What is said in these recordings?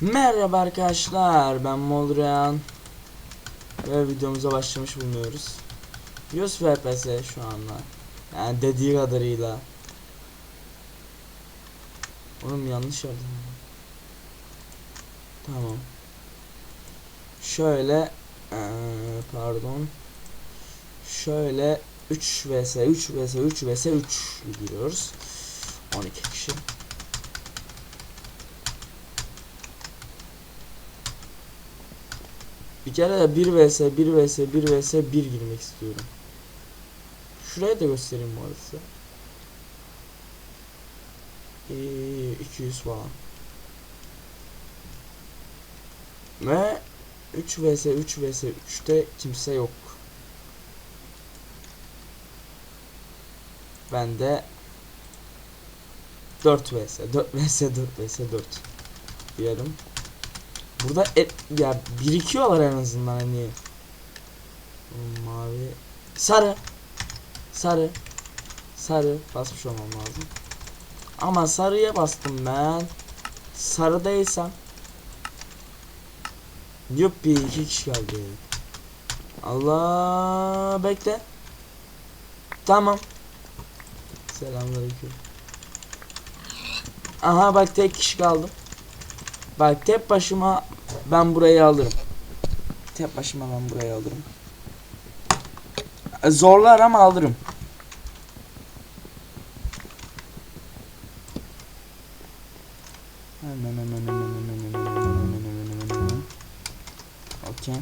Merhaba arkadaşlar ben Moldrayan ve videomuza başlamış bulunuyoruz. 100 FPS şu anda. Yani dediği kadarıyla. Oğlum yanlış yazdım. Tamam. Şöyle eee, pardon. Şöyle 3 vs 3 vs 3 vs 3 giriyoruz. 12 kişi. Bir kere de 1 vs 1 vs 1 vs 1 girmek istiyorum. Şuraya da göstereyim bu arada size. Ee, 200 falan. Ve 3 vs 3 vs 3'te kimse yok. Ben de 4 vs 4 vs 4 vs 4 diyelim. Burada et ya birikiyorlar en azından hani. Mavi. Sarı. Sarı. Sarı. Basmış olmam lazım. Ama sarıya bastım ben. Sarı değilsem. Yuppi iki kişi geldi. Allah bekle. Tamam. Selamünaleyküm. Aha bak tek kişi kaldım. Bak tek başıma ben burayı alırım. Tek başıma ben burayı alırım. E, Zorlar ama alırım. Okey.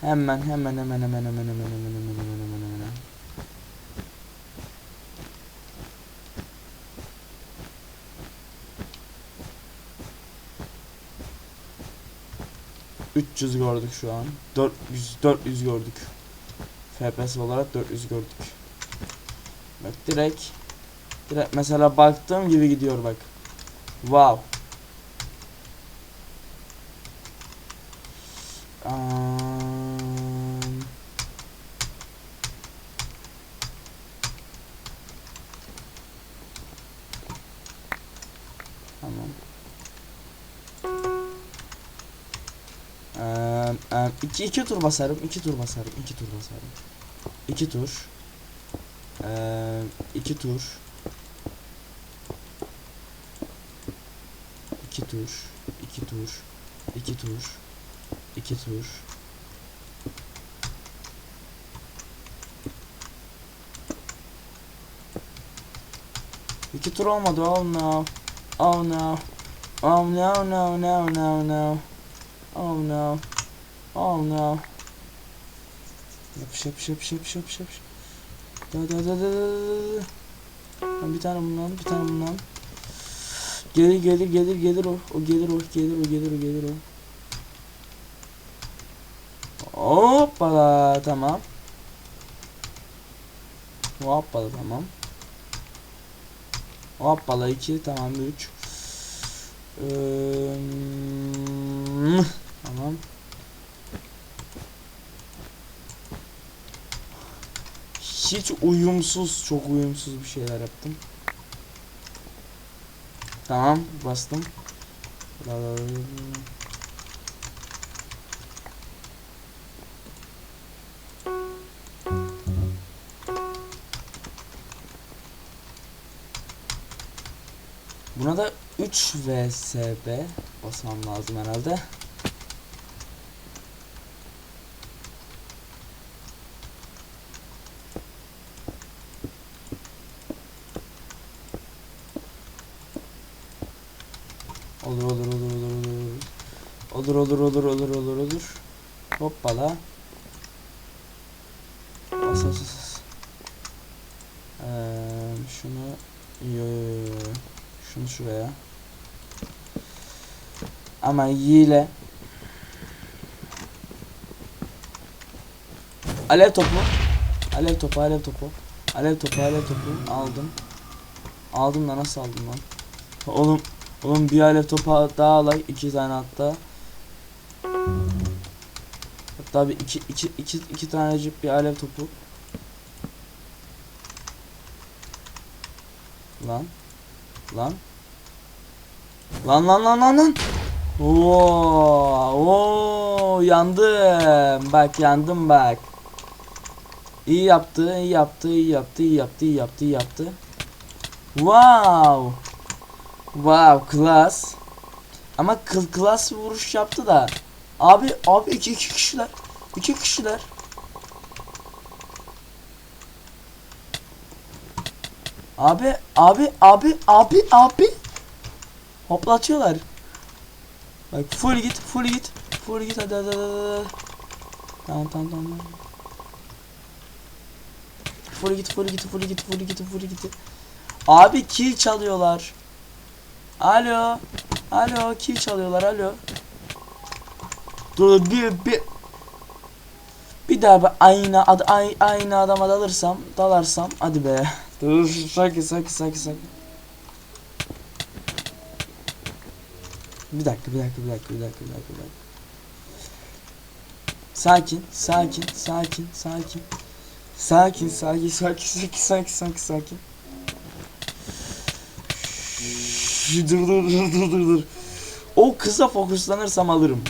Hemen hemen hemen hemen hemen hemen hemen hemen hemen hemen hemen. ...300 gördük şu an. 400 400 gördük. FPS olarak 400 gördük. Bak direkt direkt mesela baktığım gibi gidiyor bak. Wow. Am, Tamam. Eee, eee, iki, iki tur basarım, iki tur basarım, iki tur basarım. İki tur. Eee, iki tur. İki tur, iki tur, iki tur, iki tur. İki tur olmadı, oh no, oh no, oh no no no no no. Oh no. Oh no. Yapış yapış yapış yapış yapış yapış. Da da da da da Bir tane bundan, bir tane bundan. Gelir gelir gelir gelir o. O gelir o, gelir o, gelir o, gelir o. Hoppala tamam. Hoppala tamam. Hoppala 2 tamam 3. Eee Tamam. Hiç uyumsuz, çok uyumsuz bir şeyler yaptım. Tamam, bastım. Buna da 3 VSB basmam lazım herhalde. Olur olur olur olur olur. Olur olur olur olur olur olur. Hoppala. Bas bas bas. Ee, şunu yo, yo, yo. şunu şuraya. Ama hile. Alev topu. Alev topu, alev topu. Alev topu, alev topu aldım. Aldım da nasıl aldım lan? Oğlum Oğlum bir alev topu daha alay iki tane hatta. Hatta bir iki iki iki iki tanecik bir alev topu. Lan. Lan. Lan lan lan lan lan. Oo, oo yandım. Bak yandım bak. İyi yaptı, iyi yaptı, iyi yaptı, iyi yaptı, iyi yaptı, iyi yaptı. Wow. Wow, class. Ama kıl klas vuruş yaptı da. Abi, abi iki, iki kişiler. İki kişiler. Abi, abi, abi, abi, abi. Hoplatıyorlar. Bak full git, full git. Full git hadi hadi hadi. hadi. Tamam tamam tamam. Full git, full git, full git, full git, full git. Abi kill çalıyorlar. Alo. Alo kill çalıyorlar alo. Dur bir bir bir daha ben aynı ad, ay, aynı adama dalırsam dalarsam hadi be. Dur sakin sakin sakin sakin. Bir dakika bir dakika bir dakika bir dakika bir dakika. Bir dakika. Sakin sakin sakin sakin. Sakin sakin sakin sakin sakin sakin sakin. Dur dur dur dur dur dur. O kıza fokuslanırsam alırım.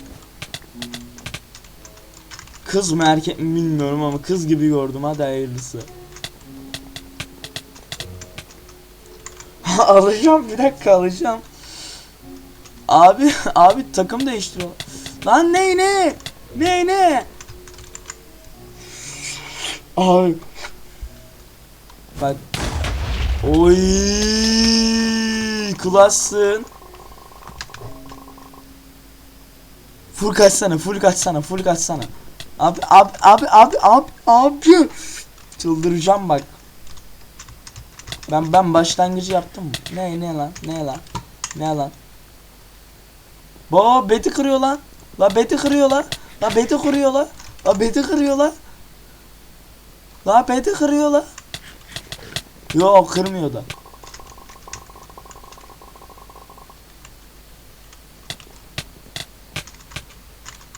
Kız mı erkek mi bilmiyorum ama kız gibi gördüm hadi hayırlısı. alacağım bir dakika alacağım. Abi abi takım değiştiriyor. Lan ne ne? Ne ne? Abi. Bak. Oy klassın. Full kaçsana, full kaçsana, full kaçsana. Abi abi abi abi abi abi. Çıldıracağım bak. Ben ben başlangıcı yaptım mı? Ne ne lan? Ne lan? Ne lan? Bo beti kırıyor lan. La beti kırıyor lan. La beti kırıyor lan. La beti kırıyor lan. La beti kırıyor lan. Yok kırmıyor da.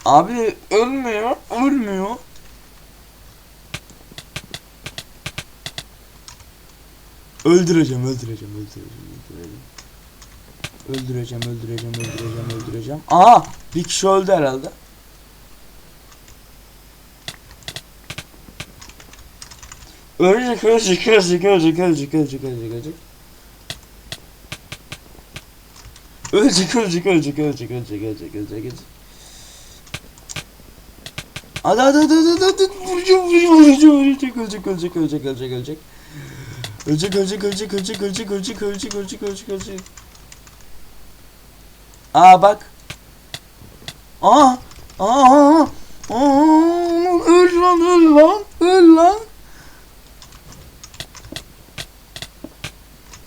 Abi ölmüyor, ölmüyor. Öldüreceğim, öldüreceğim, öldüreceğim, öldüreceğim. Öldüreceğim, öldüreceğim, öldüreceğim, öldüreceğim. Aa, bir kişi öldü herhalde. Ölecek, ölecek, ölecek, ölecek, ölecek, ölecek, ölecek, ölecek. Ölecek, ölecek, ölecek, ölecek, ölecek, ölecek, ölecek. Hadi hadi hadi hadi hadi vuracağım vuracağım vuracağım ölecek ölecek ölecek ölecek ölecek Ölecek ölecek ölecek ölecek ölecek ölecek ölecek ölecek ölecek ölecek Aa bak Aa Aa Aa öl lan öl lan öl lan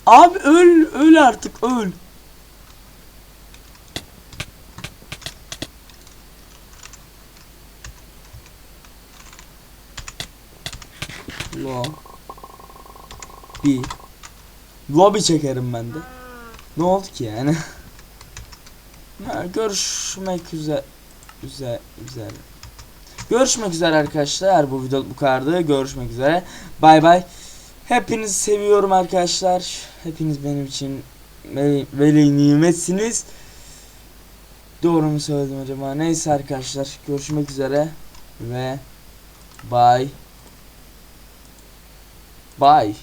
Abi öl öl artık öl Lo. Bir. Lobby çekerim ben de. Ne oldu ki yani? ha, görüşmek üzere. Üzere. Üzere. Görüşmek üzere arkadaşlar. Bu video bu kadardı. Görüşmek üzere. Bay bay. Hepinizi seviyorum arkadaşlar. Hepiniz benim için veli, veli nimetsiniz. Doğru mu söyledim acaba? Neyse arkadaşlar. Görüşmek üzere. Ve bye. Bye.